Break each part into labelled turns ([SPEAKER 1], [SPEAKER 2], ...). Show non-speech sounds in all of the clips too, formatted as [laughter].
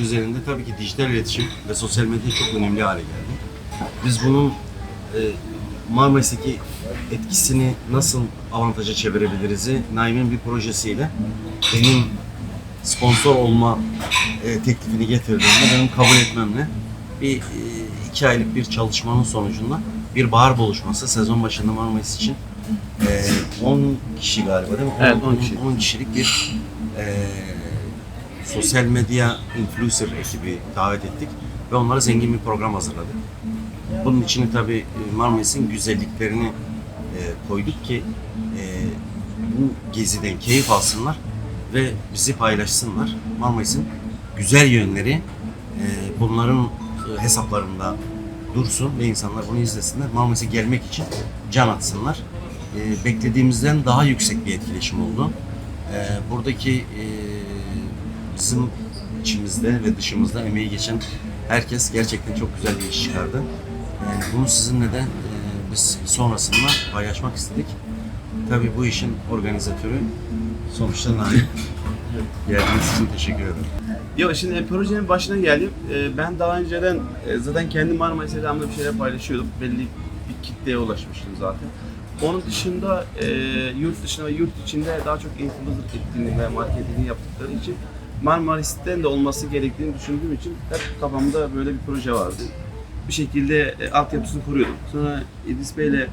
[SPEAKER 1] düzeninde tabii ki dijital iletişim ve sosyal medya çok önemli hale geldi. Biz bunun e, Marmaris'teki etkisini nasıl avantaja çevirebiliriz'i Naim'in bir projesiyle benim sponsor olma e, teklifini getirdiğimde benim kabul etmemle bir e, iki aylık bir çalışmanın sonucunda bir bahar buluşması sezon başında Marmaris için e, 10 kişi galiba değil mi?
[SPEAKER 2] Evet,
[SPEAKER 1] 10,
[SPEAKER 2] 10 kişi.
[SPEAKER 1] 10 kişilik bir e, sosyal medya influencer ekibi davet ettik ve onlara zengin bir program hazırladık. Bunun içine tabii e, Marmaris'in güzelliklerini e, koyduk ki e, bu geziden keyif alsınlar ve bizi paylaşsınlar. Marmaris'in güzel yönleri e, bunların e, hesaplarında dursun ve insanlar bunu izlesinler. Marmaris'e gelmek için can atsınlar. E, beklediğimizden daha yüksek bir etkileşim oldu. E, buradaki e, bizim içimizde ve dışımızda emeği geçen herkes gerçekten çok güzel bir iş çıkardı. Bunu sizinle de e, biz sonrasında paylaşmak istedik. Tabii bu işin organizatörü sonuçta Nail. Geldiğiniz için teşekkür ederim.
[SPEAKER 2] Yok şimdi e, projenin başına geldim. E, Ben daha önceden e, zaten kendi Marmaris Selam'da bir şeyler paylaşıyordum. Belli bir kitleye ulaşmıştım zaten. Onun dışında e, yurt dışında ve yurt içinde daha çok influencer etkinliği ve marketingi yaptıkları için Marmaris'ten de olması gerektiğini düşündüğüm için hep kafamda böyle bir proje vardı. Bir şekilde e, altyapısını kuruyordum. Sonra İdris Bey'le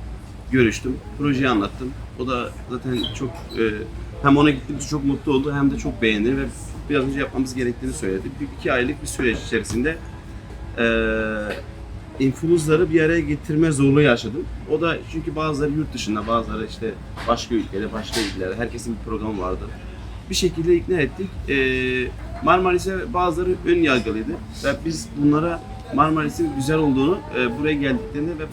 [SPEAKER 2] görüştüm, projeyi anlattım. O da zaten çok e, hem ona gittiğimiz çok mutlu oldu hem de çok beğendi ve biraz önce yapmamız gerektiğini söyledi. Bir iki aylık bir süreç içerisinde e, influencer'ları bir araya getirme zorluğu yaşadım. O da çünkü bazıları yurt dışında, bazıları işte başka ülkede, başka ülkelerde, herkesin bir programı vardı. Bir şekilde ikna ettik. E, Marmaris'e bazıları ön yargılıydı ve biz bunlara Marmaris'in güzel olduğunu e, buraya geldiklerinde ve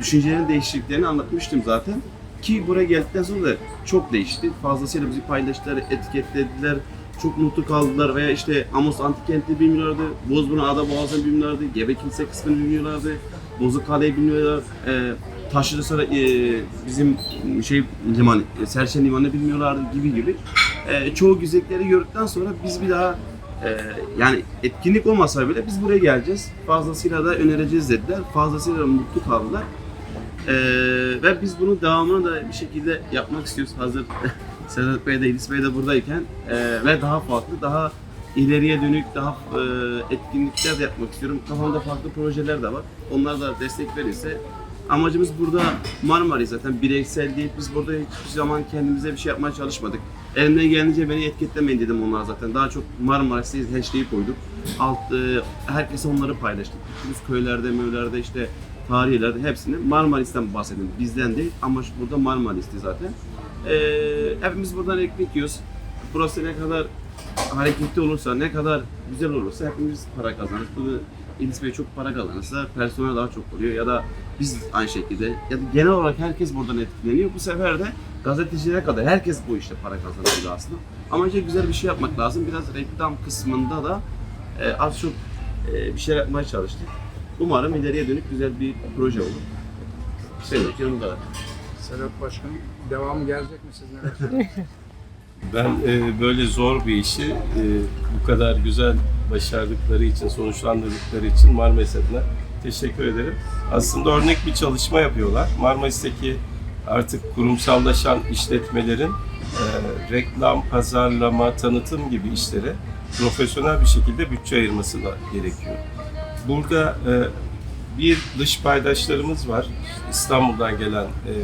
[SPEAKER 2] düşüncelerin değiştiklerini anlatmıştım zaten. Ki buraya geldikten sonra da çok değişti. Fazlasıyla bizi paylaştılar, etiketlediler. Çok mutlu kaldılar veya işte Amos Antikent'i bilmiyorlardı, Bozburun Ada Boğazı'nı bilmiyorlardı, Gebe Kilise kısmını bilmiyorlardı, Bozuk Kale'yi e, Taşlı Saray, e, bizim şey liman, e, Serşen Limanı'nı bilmiyorlardı gibi gibi. E, çoğu güzellikleri gördükten sonra biz bir daha e, yani etkinlik olmasa bile biz buraya geleceğiz. Fazlasıyla da önereceğiz dediler. Fazlasıyla da mutlu kaldılar. Ee, ve biz bunun devamını da bir şekilde yapmak istiyoruz. Hazır [laughs] Sedat Bey de İdris Bey de buradayken ee, ve daha farklı, daha ileriye dönük, daha e, etkinlikler de yapmak istiyorum. Kafamda farklı projeler de var. Onlar da destek verirse amacımız burada Marmaris zaten bireysel değil. Biz burada hiçbir zaman kendimize bir şey yapmaya çalışmadık. Elimden gelince beni etiketlemeyin dedim onlar zaten. Daha çok Marmaris'teyiz hashtag'i koyduk. Alt, e, herkese onları paylaştık. Gittiğimiz köylerde, möylerde işte tarihlerde hepsini Marmaris'ten bahsedin. Bizden değil ama burada Marmaris'ti zaten. Ee, hepimiz buradan ekmek yiyoruz. Burası ne kadar hareketli olursa, ne kadar güzel olursa hepimiz para kazanırız. Bunu İdris Bey çok para kazanırsa personel daha çok oluyor ya da biz aynı şekilde ya da genel olarak herkes buradan etkileniyor. Bu sefer de gazetecilere kadar herkes bu işte para kazanıyor aslında. Ama işte güzel bir şey yapmak lazım. Biraz reklam kısmında da e, az çok e, bir şey yapmaya çalıştık. Umarım ileriye dönük güzel bir proje olur. Söyleyeceğim bu kadar.
[SPEAKER 3] Sedat Başkanım devamı gelecek mi siz neler? [laughs]
[SPEAKER 4] Ben e, böyle zor bir işi e, bu kadar güzel başardıkları için, sonuçlandırdıkları için Marmaris adına teşekkür ederim. Aslında örnek bir çalışma yapıyorlar. Marmaris'teki artık kurumsallaşan işletmelerin e, reklam, pazarlama, tanıtım gibi işlere profesyonel bir şekilde bütçe ayırması gerekiyor. Burada e, bir dış paydaşlarımız var. İstanbul'dan gelen e,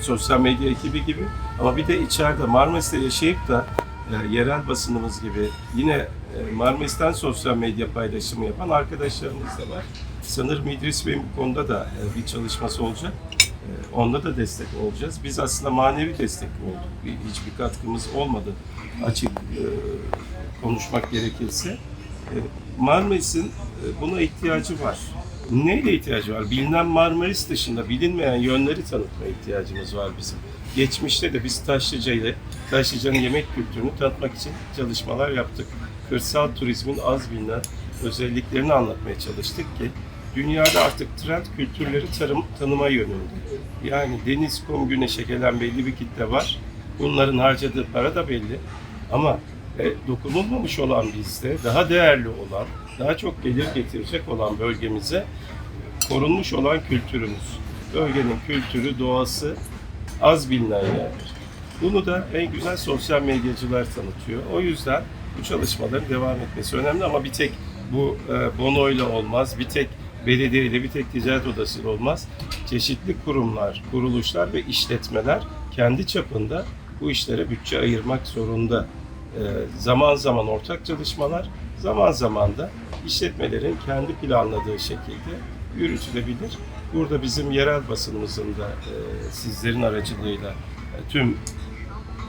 [SPEAKER 4] sosyal medya ekibi gibi ama bir de içeride Marmaris'te yaşayıp da e, yerel basınımız gibi yine e, Marmaris'ten sosyal medya paylaşımı yapan arkadaşlarımız da var. Sanırım İdris Bey'in bu konuda da e, bir çalışması olacak. E, onda da destek olacağız. Biz aslında manevi destek olduk. Bir, hiçbir katkımız olmadı açık konuşmak gerekirse. Marmaris'in buna ihtiyacı var. Neyle ihtiyacı var? Bilinen Marmaris dışında bilinmeyen yönleri tanıtma ihtiyacımız var bizim. Geçmişte de biz Taşlıca ile Taşlıca'nın yemek kültürünü tanıtmak için çalışmalar yaptık. Kırsal turizmin az bilinen özelliklerini anlatmaya çalıştık ki dünyada artık trend kültürleri tarım, tanıma yönünde. Yani deniz, kum, güneşe gelen belli bir kitle var. Bunların harcadığı para da belli. Ama e, dokunulmamış olan bizde, daha değerli olan, daha çok gelir getirecek olan bölgemize korunmuş olan kültürümüz. Bölgenin kültürü, doğası az bilinen yerdir. Bunu da en güzel sosyal medyacılar tanıtıyor. O yüzden bu çalışmaların devam etmesi önemli ama bir tek bu e, Bono ile olmaz, bir tek belediye ile, bir tek ticaret odası ile olmaz. Çeşitli kurumlar, kuruluşlar ve işletmeler kendi çapında bu işlere bütçe ayırmak zorunda. E, zaman zaman ortak çalışmalar, zaman zaman da işletmelerin kendi planladığı şekilde yürütülebilir. Burada bizim yerel basınımızın da e, sizlerin aracılığıyla e, tüm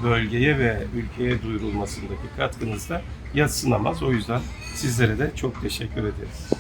[SPEAKER 4] bölgeye ve ülkeye duyurulmasındaki katkınız da yatsınamaz. O yüzden sizlere de çok teşekkür ederiz.